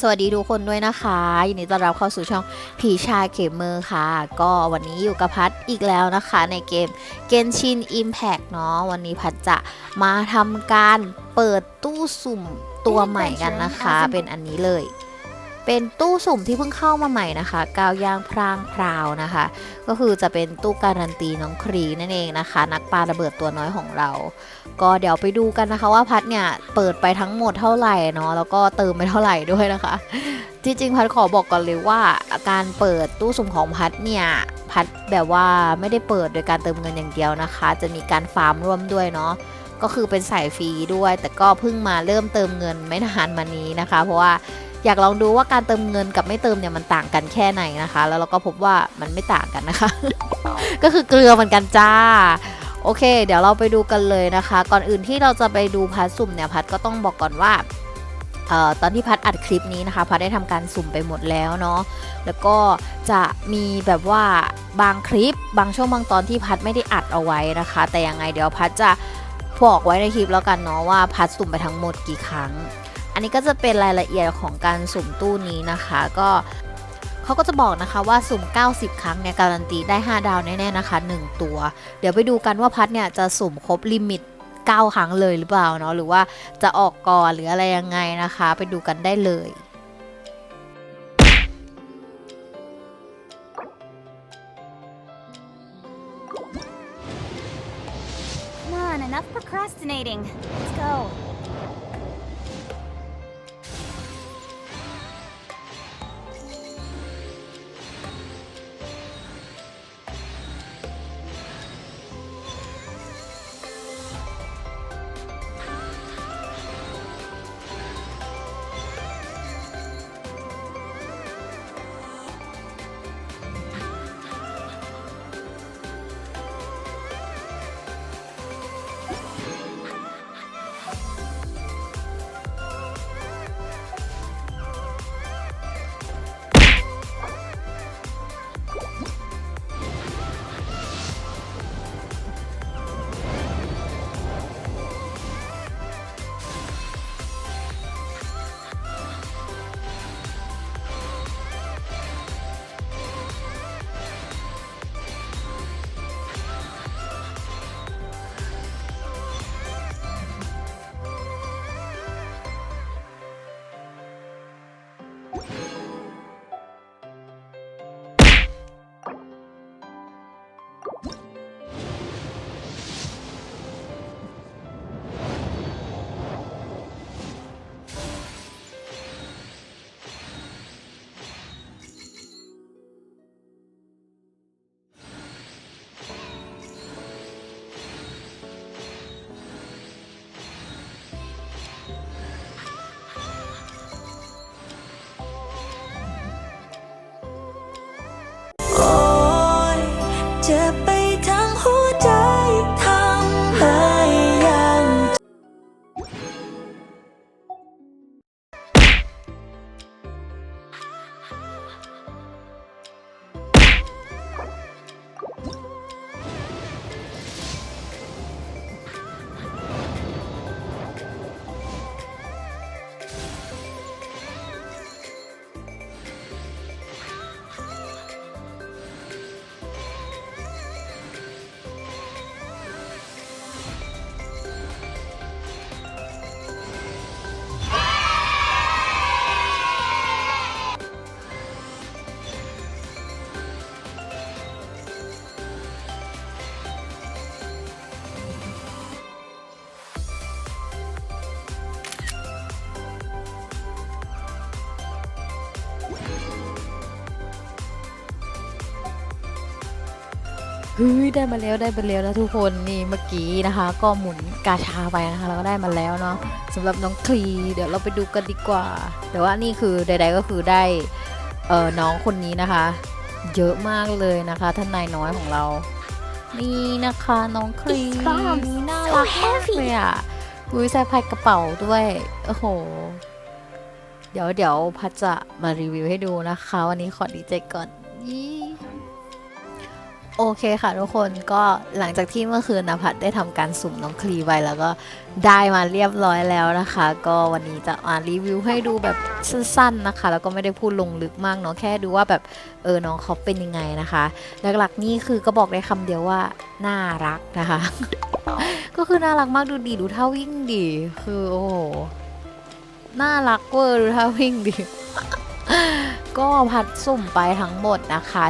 สวัสดีทุกคนด้วยนะคะยินดีต้อนรับเข้าสู่ช่องผีชาเกมเมอร์ค่ะ ก็วันนี้อยู่กับพัดอีกแล้วนะคะ ในเกม Genshin Impact เนาะวันนี้พัดจะมาทำการเปิดตู้สุ่มตัวใหม่กันนะคะ เป็นอันนี้เลย เป็นตู้สุ่มที่เพิ่งเข้ามาใหม่นะคะกาวยางพรางพราวนะคะ ก็คือจะเป็นตู้การันตีน้องครีนั่นเองนะคะ นักปาระเบิดตัวน้อยของเรา ก็เดี๋ยวไปดูกันนะคะว่าพัดเนี่ยเปิดไปทั้งหมดเท่าไหร่เนาะแล้วก็เติมไปเท่าไหร่ด้วยนะคะที่จริงพัดขอบอกก่อนเลยว่าการเปิดตู้สุ่มของพัดเนี่ยพัดแบบว่าไม่ได้เปิดโดยการเติมเงินอย่างเดียวนะคะ จะมีการฟาร์มร่วมด้วยเนาะก็คือเป็นสายฟรีด้วย แต่ก็เพิ่งมาเริ่มเติมเงินไม่นานมานี้นะคะ เพราะว่า อยากลองดูว่าการเติมเงินกับไม่เติมเนี่ยมันต่างกันแค่ไหนนะคะ แล้วเราก็พบว่ามันไม่ต่างกันนะคะ ก็คือเกลือเหมือนกันจ้าโอเค เดี๋ยวเราไปดูกันเลยนะคะ ก่อนอื่นที่เราจะไปดูพัดสุ่มเนี่ยพัดก็ต้องบอกก่อนว่าเอ่อตอนที่พัดอัดคลิปนี้นะคะพัดได้ทำการสุ่มไปหมดแล้วเนาะแล้วก็จะมีแบบว่าบางคลิปบางช่วงบางตอนที่พัดไม่ได้อัดเอาไว้นะคะ แต่ยังไงเดี๋ยวพัดจะบอกไว้ในคลิปแล้วกันเนาะว่าพัดสุ่มไปทั้งหมดกี่ครั้ง อันนี้ก็จะเป็นรายละเอียดของการสุ่มตู้นี้นะคะ ก็เขาก็จะบอกนะคะว่าสุ่ม 90 ครั้งเนี่ยการันตีได้ 5 ดาวแน่ๆนะคะ 1 ตัว เดี๋ยวไปดูกันว่าพัดเนี่ยจะสุ่มครบลิมิต 9 ครั้งเลยหรือเปล่าเนาะหรือว่าจะออกก่อนหรืออะไรยังไงนะคะ ไปดูกันได้เลย Come on, enough procrastinating. Let's go. ฮ้ยได้มาแล้วได้มาแล้วนะทุกคนนี่เมื่อกี้นะคะ ก็หมุนกาชาไปนะคะแล้วก็ได้มาแล้วเนาะสำหรับน้องคลีเดี๋ยวเราไปดูกันดีกว่า แต่ว่านี่คือใด ๆก็คือได้เออน้องคนนี้นะคะ เยอะมากเลยนะคะท่านนายน้อยของเรา นี่นะคะน้องคลี These bombs น่า so รักมาก heavy เลยอะอุ้ยใส่พายกระเป๋าด้วยโอ้โหเดี๋ยวเดี๋ยวพัดจะมารีวิวให้ดูนะคะ วันนี้ขอดีใจก่อนยี่ โอเคค่ะทุกคนก็หลังจากที่เมื่อคืนนะพัดได้ทำการสุ่มน้องคลีไปแล้วก็ได้มาเรียบร้อยแล้วนะคะ ก็วันนี้จะมารีวิวให้ดูแบบสั้นๆนะคะ แล้วก็ไม่ได้พูดลงลึกมากเนาะแค่ดูว่าแบบเออน้องเขาเป็นยังไงนะคะ หลักๆนี่คือก็บอกได้คำเดียวว่าน่ารักนะคะ ก็คือน่ารักมากดูดีดูท่าวิ่งดีคือโอ้โหน่ารักเวอร์ดูท่าวิ่งดีก็พัดสุ่มไปทั้งหมดนะคะ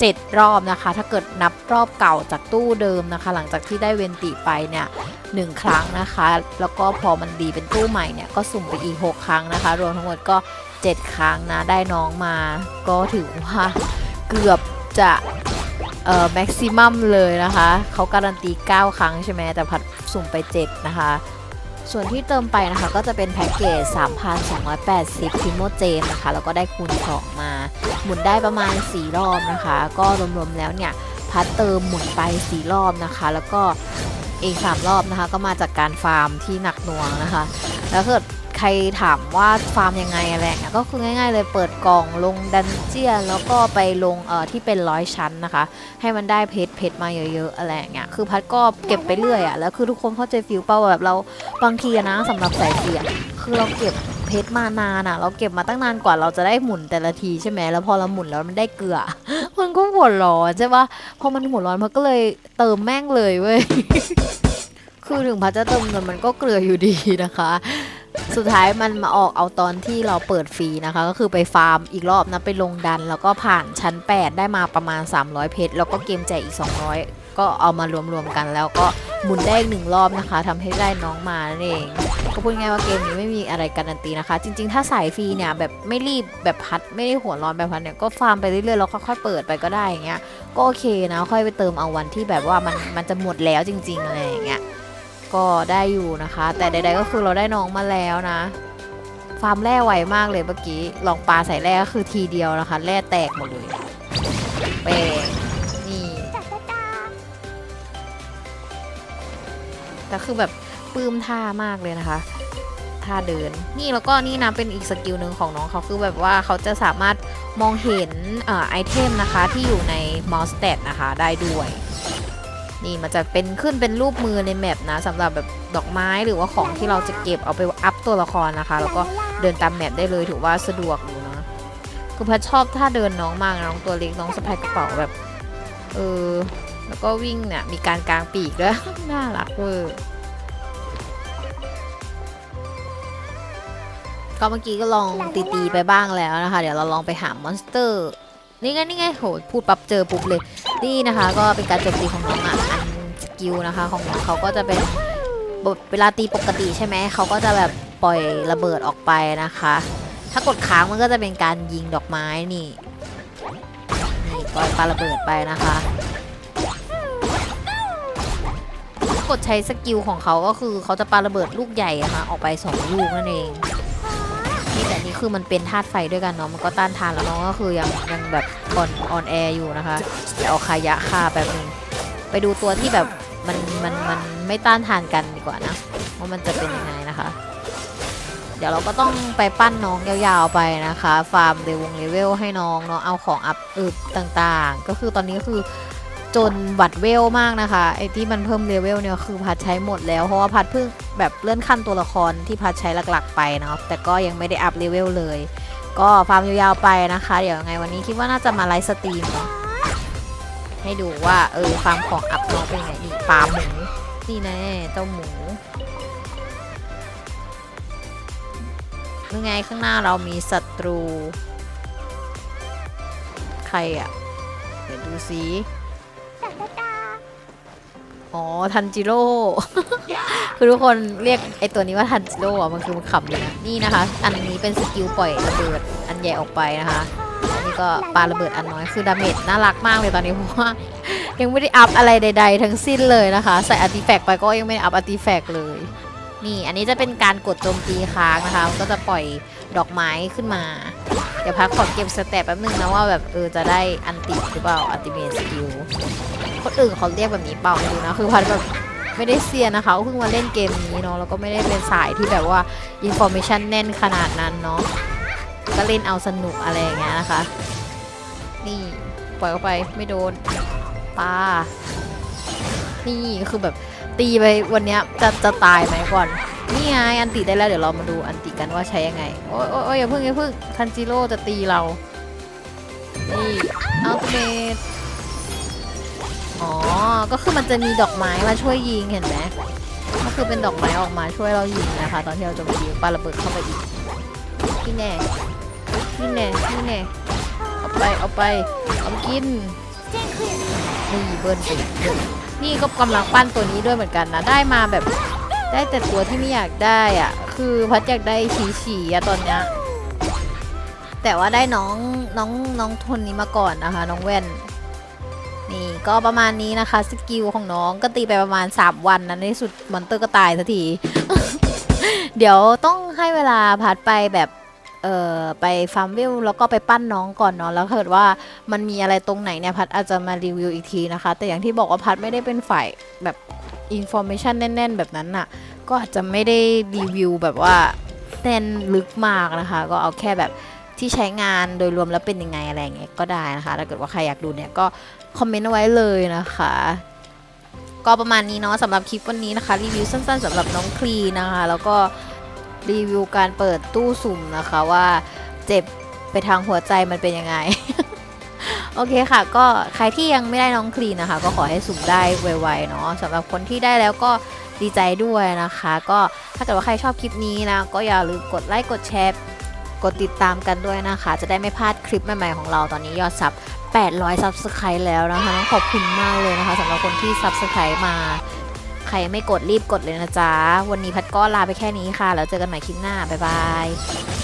เจ็ดรอบนะคะ ถ้าเกิดนับรอบเก่าจากตู้เดิมนะคะ หลังจากที่ได้เวนติไปเนี่ยหนึ่งครั้งนะคะ แล้วก็พอมันดีเป็นตู้ใหม่เนี่ยก็สุ่มไปอีก 6 ครั้งนะคะ รวมทั้งหมดก็ 7 ครั้งนะได้น้องมา ก็ถือว่าเกือบจะเอ่อแม็กซิมัมเลยนะคะ เขาการันตี 9 ครั้งใช่ไหมแต่พัดสุ่มไป 7 นะคะ ส่วนที่เติมไปนะคะก็จะเป็นแพ็กเกจ 3,280พิโมเจนนะคะ แล้วก็ได้คูณ2มา หมุนได้ประมาณ 4 รอบนะคะ ก็รวมๆแล้วเนี่ยพัดเติมหมุนไป 4 รอบนะคะ แล้วก็อีก 3 รอบนะคะ ก็มาจากการฟาร์มที่หนักหน่วงนะคะ แล้วเกิด ใครถามว่าฟาร์มยังไงอะไรเงี้ยก็คือง่าย ๆ เลยเปิดกล่องลงดันเจียนแล้วก็ไปลงเอ่อที่เป็นร้อยชั้นนะคะ ให้มันได้เพชรเพชรมาเยอะๆอะไรเงี้ยคือพัดก็เก็บไปเรื่อยอะ่ะแล้วคือทุกคนเข้าใจฟิลเป้าแบบเราบางทีนะสำหรับสายเสียคือเราเก็บเพชรมานานอะเราเก็บมาตั้งนานกว่าเราจะได้หมุนแต่ละทีใช่ไหมแล้วพอเราหมุนแล้วมันได้เกลือมันก็หัวร้อนใช่ปะพอมันหัวร้อนมันก็เลยเติมแม่งเลยเว้ยคือถึงพัดจะเติมเงินมันก็เกลืออยู่ดีนะคะ สุดท้ายมันมาออกเอาตอนที่เราเปิดฟรีนะคะ ก็คือไปฟาร์มอีกรอบนะไปลงดัน แล้วก็ผ่านชั้น 8 ได้มาประมาณ 300 เพชรแล้วก็เกมแจกอีก 200 ก็เอามารวมๆกัน แล้วก็หมุนได้อีกหนึ่งรอบนะคะทำให้ได้น้องมานั่นเองก็พูดง่ายว่าเกมนี้ไม่มีอะไรการันตีนะคะ จริง ๆ ถ้าสายฟรีเนี่ยแบบไม่รีบแบบพัดไม่ได้หัวร้อนแบบพัดเนี่ยก็ฟาร์มไปเรื่อยๆแล้วค่อยๆเปิดไปก็ได้อย่างเงี้ยก็โอเคนะค่อยไปเติมเอาวันที่แบบว่ามันมันจะหมดแล้วจริง ๆอะไรอย่างเงี้ย ก็ได้อยู่นะคะ แต่ใดๆก็คือเราได้น้องมาแล้วนะ ฟาร์มแร่ไวมากเลยเมื่อกี้ ลองปลาใส่แร่ก็คือทีเดียวนะคะ แร่แตกหมดเลยเปงนี่แต่คือแบบปื้มท่ามากเลยนะคะท่าเดิน นี่แล้วก็นี่นะเป็นอีกสกิลหนึ่งของน้องเขาคือแบบว่าเขาจะสามารถมองเห็นอไอเทมนะคะที่อยู่ในมอสเตดนะคะได้ด้วย นี่มันจะเป็นขึ้นเป็นรูปมือในแมปนะสำหรับแบบดอกไม้หรือว่าของที่เราจะเก็บเอาไปอัพตัวละครนะคะ แล้วก็เดินตามแมปได้เลยถือว่าสะดวกอยู่นะคือพัดชอบท่าเดินน้องมากนะน้องตัวเล็กน้องสะพายกระเป๋าแบบเออแล้วก็วิ่งเนี่ยมีการกางปีกด้วยน่ารักเวอร์ก็เมื่อกี้ก็ลองตีๆไปบ้างแล้วนะคะ เดี๋ยวเราลองไปหามอนสเตอร์ นี่ไงนี่ไงโหพูดปั๊บเจอปุ๊บเลยนี่นะคะ ก็เป็นการโจมตีของน้องอะอันสกิลนะคะ ของน้องเขาก็จะเป็นเวลาตีปกติใช่ไหมเขาก็จะแบบปล่อยระเบิดออกไปนะคะ ถ้ากดค้างมันก็จะเป็นการยิงดอกไม้นี่นี่ปล่อยปาระเบิดไปนะคะถ้ากดใช้สกิลของเขาก็คือเขาจะปาระเบิดลูกใหญ่ะค่ะออกไปสองลูกนั่นเอง คือมันเป็นธาตุไฟด้วยกันเนาะมันก็ต้านทานแล้วน้องก็คือยังยังแบบอ่อนอ่อนแออยู่นะคะเดี๋ยวเอาคายะฆ่าแป๊บนึงไปดูตัวที่แบบมันมันมันไม่ต้านทานกันดีกว่านะว่ามันจะเป็นยังไงนะคะ เดี๋ยวเราก็ต้องไปปั้นน้องยาวๆไปนะคะ ฟาร์มเลวงเลเวลให้น้องเนาะเอาของอัพอึบต่างๆ ก็คือตอนนี้คือ จนบัตเวลมากนะคะไอ้ที่มันเพิ่มเลเวลเนี่ยคือพัดใช้หมดแล้ว เพราะว่าพัดเพิ่งแบบเลื่อนขั้นตัวละครที่พัดใช้หลักๆ ไปเนาะแต่ก็ยังไม่ได้อัพเลเวลเลย ก็ฟาร์มยาวๆไปนะคะ เดี๋ยวยังไงวันนี้คิดว่าน่าจะมาไลฟ์สตรีมเนาะให้ดูว่าเออฟาร์มของอัพน้องเป็นไงนี่ฟาร์มหมูนี่แน่เจ้าหมูยังไงข้างหน้าเรามีศัตรู ใครอะเดี๋ยวดูสิ อ๋อ ทันจิโร่ คือทุกคนเรียกไอตัวนี้ว่าทันจิโร่อะมันคือมันขำเลยนะนี่นะคะ อันนี้เป็นสกิลปล่อยระเบิดอันใหญ่ออกไปนะคะ อันนี้ก็ปาระเบิดอันน้อย คือดาเมจน่ารักมากเลยตอนนี้เพราะว่ายังไม่ได้อัพอะไรใด ๆ ทั้งสิ้นเลยนะคะ ใส่อาร์ติแฟกต์ไปก็ยังไม่ได้อัพอาร์ติแฟกต์เลย นี่อันนี้จะเป็นการกดโจมตีค้างนะคะ ก็จะปล่อยดอกไม้ขึ้นมา เดี๋ยวพักขอเก็บสเตปแป๊บนึงนะว่าแบบเออจะได้อันติหรือเปล่าอันติเมสกิลคนอื่นเขาเรียกแบบนี้เปล่าไม่รู้นะคือพัดแบบไม่ได้เซียนนะคะเพิ่งมาเล่นเกมนี้เนาะแล้วก็ไม่ได้เป็นสายที่แบบว่าอินโฟ a t ชันแน่นขนาดนั้นเนาะก็เล่นเอาสนุกอะไรอย่างเงี้ยนะคะ นี่ปล่อยเข้าไปไม่โดนปลานี่คือแบบ ตีไปวันนี้จะจะตายไหมก่อน นี่ไงอันติได้แล้วเดี๋ยวเรามาดูอันติกันว่าใช้ยังไง โอ้ยโอ้ยอย่าเพิ่งอย่าเพิ่งทันจิโร่จะตีเรา นี่อัลติเมทอ๋อ ก็คือมันจะมีดอกไม้มาช่วยยิงเห็นไหมก็คือเป็นดอกไม้ออกมาช่วยเรายิงนะคะ ตอนที่เราจะไปยิงปาระเบิดเข้าไปอีกนี่แน่นี่แน่นี่แน่เอาไปเอาไปเอาไปกินนี่เบิร์นไปอีกเบิร์ นี่ก็กำลังปั้นตัวนี้ด้วยเหมือนกันนะ ได้มาแบบได้แต่ตัวที่ไม่อยากได้อะ คือพัดอยากได้ฉีฉีๆอะตอนเนี้ยแต่ว่าได้น้องน้องน้องทนนี้มาก่อนนะคะ น้องแว่น นี่ก็ประมาณนี้นะคะสกิลของน้องก็ตีไปประมาณ 3 วันนะในสุดมอนเตอร์ก็ตายสักที เดี๋ยวต้องให้เวลาพัดไปแบบ เอ่อไปฟาร์มวิลแล้วก็ไปปั้นน้องก่อนเนาะแล้วถ้าเกิดว่ามันมีอะไรตรงไหนเนี่ยพัดอาจจะมารีวิวอีกทีนะคะ แต่อย่างที่บอกว่าพัดไม่ได้เป็นฝ่ายแบบอินโฟ a t ชันแน่น ๆ แบบนั้นน่ะ ก็อาจจะไม่ได้รีวิวแบบว่าแน่นลึกมากนะคะ ก็เอาแค่แบบที่ใช้งานโดยรวมแล้วเป็นยังไงอะไรอย่างเงี้ยก็ได้นะคะ ถ้าเกิดว่าใครอยากดูเนี่ยก็คอมเมนต์เอาไว้เลยนะคะ ก็ประมาณนี้เนาะสำหรับคลิปวันนี้นะคะรีวิวสั้นๆสำหรับน้องคลีนะคะ แล้วก็ รีวิวการเปิดตู้สุ่มนะคะว่าเจ็บไปทางหัวใจมันเป็นยังไง โอเคค่ะ ก็ใครที่ยังไม่ได้น้องคลีนะคะ ก็ขอให้สุ่มได้ไวๆเนาะสำหรับคนที่ได้แล้วก็ดีใจด้วยนะคะ ก็ถ้าเกิดว่าใครชอบคลิปนี้นะ ก็อย่าลืมกดไลค์กดแชร์กดติดตามกันด้วยนะคะ จะได้ไม่พลาดคลิปใหม่ๆของเราตอนนี้ยอดซับ 800 ซับสไครต์แล้วนะคะต้องขอบคุณมากเลยนะคะสำหรับคนที่ซับสไครต์มา ใครไม่กดรีบกดเลยนะจ๊ะ วันนี้พัดก็ลาไปแค่นี้ค่ะ แล้วเจอกันใหม่คลิปหน้า บ๊ายบาย